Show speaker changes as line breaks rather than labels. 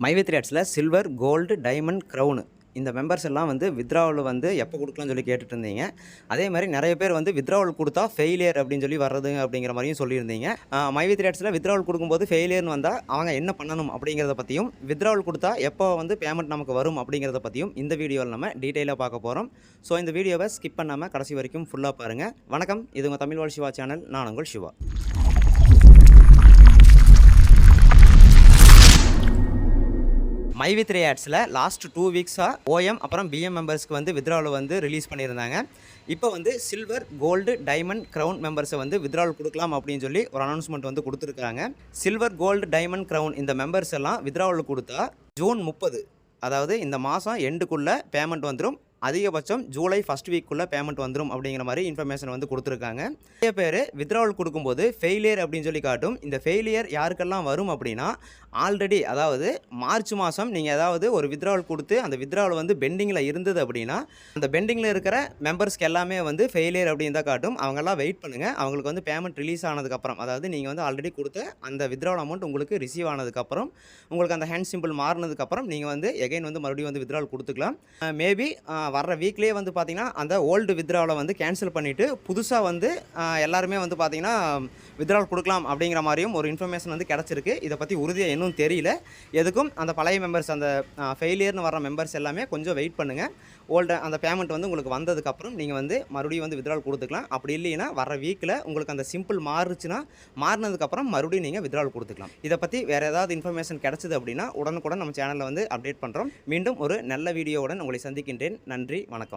மைவித்ரி த்ரேட்ஸில் silver gold diamond crown இந்த members எல்லாம் வந்து வித்ராவல் வந்து எப்போ கொடுக்கலாம்னு சொல்லி கேட்டுட்டு இருந்தீங்க அதே மாதிரி நிறைய பேர் வந்து வித்ராவல் கொடுத்தா ஃபெயிலியர் அப்படின்னு சொல்லி வர்றது அப்படிங்கிற மாதிரியும் சொல்லியிருந்தீங்க. மைவே த்ரேட்ஸில் வித்ராவல் கொடுக்கும்போது ஃபெயிலியர்னு வந்தால் அவங்க என்ன பண்ணணும் அப்படிங்கிறத பற்றியும் வித்ராவல் கொடுத்தா எப்போ வந்து பேமெண்ட் நமக்கு வரும் அப்படிங்கிறத பற்றியும் இந்த வீடியோவில் நம்ம டீட்டெயிலாக பார்க்க போகிறோம் ஸோ இந்த வீடியோவை ஸ்கிப் பண்ணாமல் கடைசி வரைக்கும் ஃபுல்லாக பாருங்கள் வணக்கம் இது உங்கள் தமிழ் வாழ் சிவா சேனல் நான் உங்கள் சிவா. மை வித் ரே ஆட்ஸில் லாஸ்ட் டூ வீக்ஸாக ஓஎம் அப்புறம் பிஎம் மெம்பர்ஸ்க்கு வந்து வித்ராவில் வந்து ரிலீஸ் பண்ணியிருந்தாங்க. இப்போ வந்து சில்வர் கோல்டு டைமண்ட் க்ரௌன் மெம்பர்ஸை வந்து வித்ராவல் கொடுக்கலாம் அப்படின்னு சொல்லி ஒரு அனௌன்ஸ்மெண்ட் வந்து கொடுத்துருக்காங்க. சில்வர் கோல்டு டைமண்ட் க்ரௌன் இந்த மெம்பர்ஸ் எல்லாம் வித்ராவல் கொடுத்தா ஜூன் முப்பது அதாவது இந்த மாதம் எண்டுக்குள்ளே பேமெண்ட் வந்துடும் அதிகபட்சம் ஜூலை ஃபஸ்ட் வீக்குள்ளே பேமெண்ட் வந்துடும் அப்படிங்கிற மாதிரி இன்ஃபர்மேஷன் வந்து கொடுத்துருக்காங்க. நிறைய பேர் வித்ராவல் கொடுக்கும்போது ஃபெயிலியர் அப்படின்னு சொல்லி காட்டும். இந்த ஃபெயிலியர் யாருக்கெல்லாம் வரும் அப்படின்னா ஆல்ரெடி அதாவது மார்ச் மாதம் நீங்கள் ஏதாவது ஒரு வித்ராவல் கொடுத்து அந்த வித்ராவல் வந்து பெண்டிங்கில் இருந்தது அப்படின்னா அந்த பெண்டிங்கில் இருக்கிற மெம்பர்ஸ்க்கு எல்லாமே வந்து ஃபெயிலியர் அப்படின்னு தான் காட்டும். அவங்கெல்லாம் வெயிட் பண்ணுங்கள் அவங்களுக்கு வந்து பேமெண்ட் ரிலீஸ் ஆனதுக்கப்புறம் அதாவது நீங்கள் வந்து ஆல்ரெடி கொடுத்த அந்த வித்ராவல் அமௌண்ட் உங்களுக்கு ரிசீவ் ஆனதுக்கப்புறம் உங்களுக்கு அந்த ஹேண்ட் சிம்பிள் மாறினதுக்கப்புறம் நீங்கள் வந்து எகைன் வந்து மறுபடியும் வந்து வித்ராவல் கொடுத்துக்கலாம். மேபி வர்ற வீக்லேயே வந்து பார்த்தீங்கன்னா அந்த ஓல்டு வித்ராவலை வந்து கேன்சல் பண்ணிவிட்டு புதுசாக வந்து எல்லாருமே வந்து பார்த்தீங்கன்னா வித்ராவல் கொடுக்கலாம் அப்படிங்கிற மாதிரியும் ஒரு இன்ஃபர்மேஷன் வந்து கிடச்சிருக்கு. இதை பற்றி உறுதியாக இன்னும் தெரியல. எதுக்கும் அந்த பழைய மெம்பர்ஸ் அந்த ஃபெயிலியர்னு வர மெம்பர்ஸ் எல்லாமே கொஞ்சம் வெயிட் பண்ணுங்கள் ஓல்டு அந்த பேமெண்ட் வந்து உங்களுக்கு வந்ததுக்கப்புறம் நீங்கள் வந்து மறுபடியும் வந்து வித்ட்ரால் கொடுத்துக்கலாம். அப்படி இல்லைன்னா வர வீக்கில் உங்களுக்கு அந்த சிம்பிள் மாறுச்சுன்னா மாறினதுக்கப்புறம் மறுபடியும் நீங்கள் வித்ராவல் கொடுத்துக்கலாம். இதை பற்றி வேறு ஏதாவது இன்ஃபர்மேஷன் கிடச்சிது அப்படின்னா உடனுக்குடன் நம்ம சேனலில் வந்து அப்டேட் பண்ணுறோம் மீண்டும் ஒரு நல்ல வீடியோவுடன் உங்களை சந்திக்கின்றேன். நன்றி வணக்கம்.